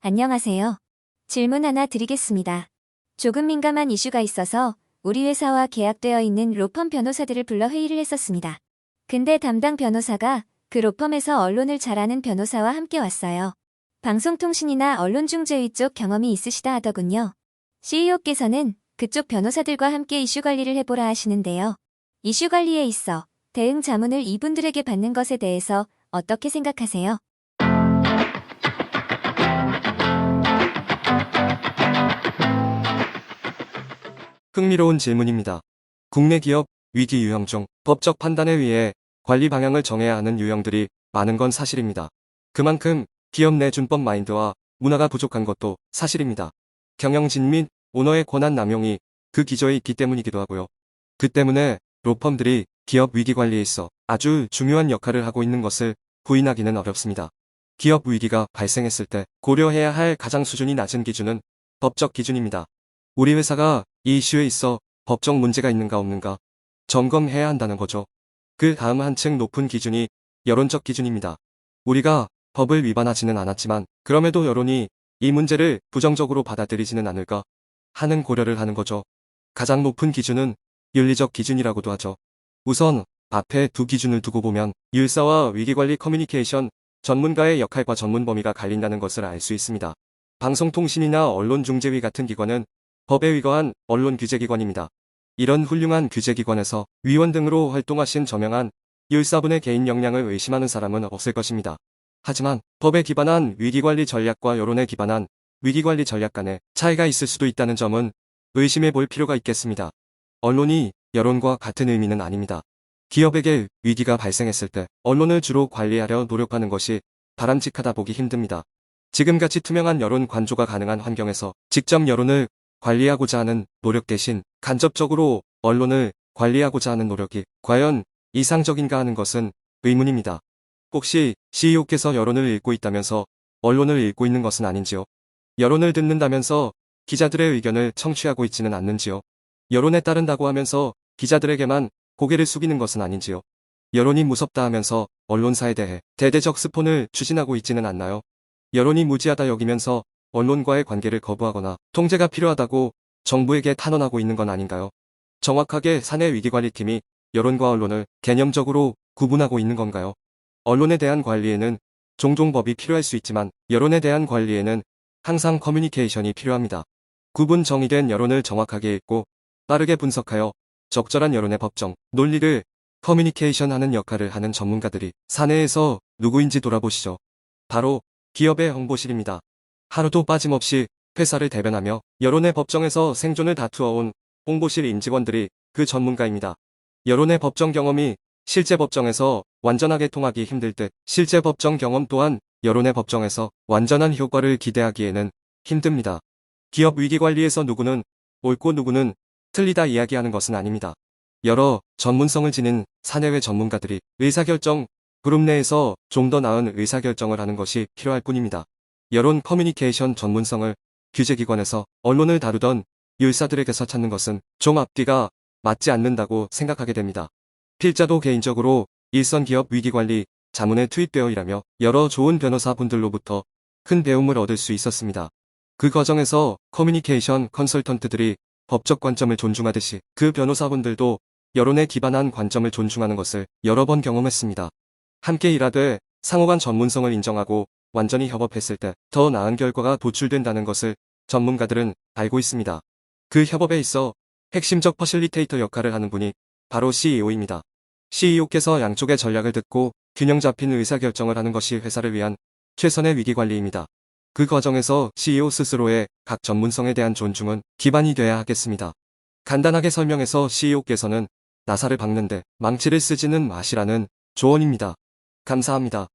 안녕하세요. 질문 하나 드리겠습니다. 조금 민감한 이슈가 있어서 우리 회사와 계약되어 있는 로펌 변호사들을 불러 회의를 했었습니다. 근데 담당 변호사가 그 로펌에서 언론을 잘하는 변호사와 함께 왔어요. 방송통신이나 언론중재위 쪽 경험이 있으시다 하더군요. CEO께서는 그쪽 변호사들과 함께 이슈 관리를 해보라 하시는데요. 이슈 관리에 있어 대응 자문을 이분들에게 받는 것에 대해서 어떻게 생각하세요? 흥미로운 질문입니다. 국내 기업 위기 유형 중 법적 판단에 의해 관리 방향을 정해야 하는 유형들이 많은 건 사실입니다. 그만큼 기업 내 준법 마인드와 문화가 부족한 것도 사실입니다. 경영진 및 오너의 권한 남용이 그 기저에 있기 때문이기도 하고요. 그 때문에 로펌들이 기업 위기 관리에 있어 아주 중요한 역할을 하고 있는 것을 부인하기는 어렵습니다. 기업 위기가 발생했을 때 고려해야 할 가장 수준이 낮은 기준은 법적 기준입니다. 우리 회사가 이 이슈에 있어 법적 문제가 있는가 없는가 점검해야 한다는 거죠. 그 다음 한층 높은 기준이 여론적 기준입니다. 우리가 법을 위반하지는 않았지만 그럼에도 여론이 이 문제를 부정적으로 받아들이지는 않을까 하는 고려를 하는 거죠. 가장 높은 기준은 윤리적 기준이라고도 하죠. 우선 앞에 두 기준을 두고 보면 율사와 위기관리 커뮤니케이션 전문가의 역할과 전문 범위가 갈린다는 것을 알 수 있습니다. 방송통신이나 언론중재위 같은 기관은 법에 위거한 언론규제기관입니다. 이런 훌륭한 규제기관에서 위원 등으로 활동하신 저명한 율사분의 개인 역량을 의심하는 사람은 없을 것입니다. 하지만 법에 기반한 위기관리 전략과 여론에 기반한 위기관리 전략 간에 차이가 있을 수도 있다는 점은 의심해 볼 필요가 있겠습니다. 언론이 여론과 같은 의미는 아닙니다. 기업에게 위기가 발생했을 때 언론을 주로 관리하려 노력하는 것이 바람직하다 보기 힘듭니다. 지금같이 투명한 여론 관조가 가능한 환경에서 직접 여론을 관리하고자 하는 노력 대신 간접적으로 언론을 관리하고자 하는 노력이 과연 이상적인가 하는 것은 의문입니다. 혹시 CEO께서 여론을 읽고 있다면서 언론을 읽고 있는 것은 아닌지요? 여론을 듣는다면서 기자들의 의견을 청취하고 있지는 않는지요? 여론에 따른다고 하면서 기자들에게만 고개를 숙이는 것은 아닌지요? 여론이 무섭다 하면서 언론사에 대해 대대적 스폰을 추진하고 있지는 않나요? 여론이 무지하다 여기면서 언론과의 관계를 거부하거나 통제가 필요하다고 정부에게 탄원하고 있는 건 아닌가요? 정확하게 사내 위기관리팀이 여론과 언론을 개념적으로 구분하고 있는 건가요? 언론에 대한 관리에는 종종 법이 필요할 수 있지만 여론에 대한 관리에는 항상 커뮤니케이션이 필요합니다. 구분 정의된 여론을 정확하게 읽고 빠르게 분석하여 적절한 여론의 법정, 논리를 커뮤니케이션 하는 역할을 하는 전문가들이 사내에서 누구인지 돌아보시죠. 바로 기업의 홍보실입니다. 하루도 빠짐없이 회사를 대변하며 여론의 법정에서 생존을 다투어온 홍보실 임직원들이 그 전문가입니다. 여론의 법정 경험이 실제 법정에서 완전하게 통하기 힘들 듯 실제 법정 경험 또한 여론의 법정에서 완전한 효과를 기대하기에는 힘듭니다. 기업 위기 관리에서 누구는 옳고 누구는 틀리다 이야기하는 것은 아닙니다. 여러 전문성을 지닌 사내외 전문가들이 의사결정 그룹 내에서 좀 더 나은 의사결정을 하는 것이 필요할 뿐입니다. 여론 커뮤니케이션 전문성을 규제기관에서 언론을 다루던 율사들에게서 찾는 것은 좀 앞뒤가 맞지 않는다고 생각하게 됩니다. 필자도 개인적으로 일선 기업 위기관리 자문에 투입되어 일하며 여러 좋은 변호사분들로부터 큰 배움을 얻을 수 있었습니다. 그 과정에서 커뮤니케이션 컨설턴트들이 법적 관점을 존중하듯이 그 변호사분들도 여론에 기반한 관점을 존중하는 것을 여러 번 경험했습니다. 함께 일하되 상호간 전문성을 인정하고 완전히 협업했을 때 더 나은 결과가 도출된다는 것을 전문가들은 알고 있습니다. 그 협업에 있어 핵심적 퍼실리테이터 역할을 하는 분이 바로 CEO입니다. CEO께서 양쪽의 전략을 듣고 균형 잡힌 의사결정을 하는 것이 회사를 위한 최선의 위기관리입니다. 그 과정에서 CEO 스스로의 각 전문성에 대한 존중은 기반이 돼야 하겠습니다. 간단하게 설명해서 CEO께서는 나사를 박는데 망치를 쓰지는 마시라는 조언입니다. 감사합니다.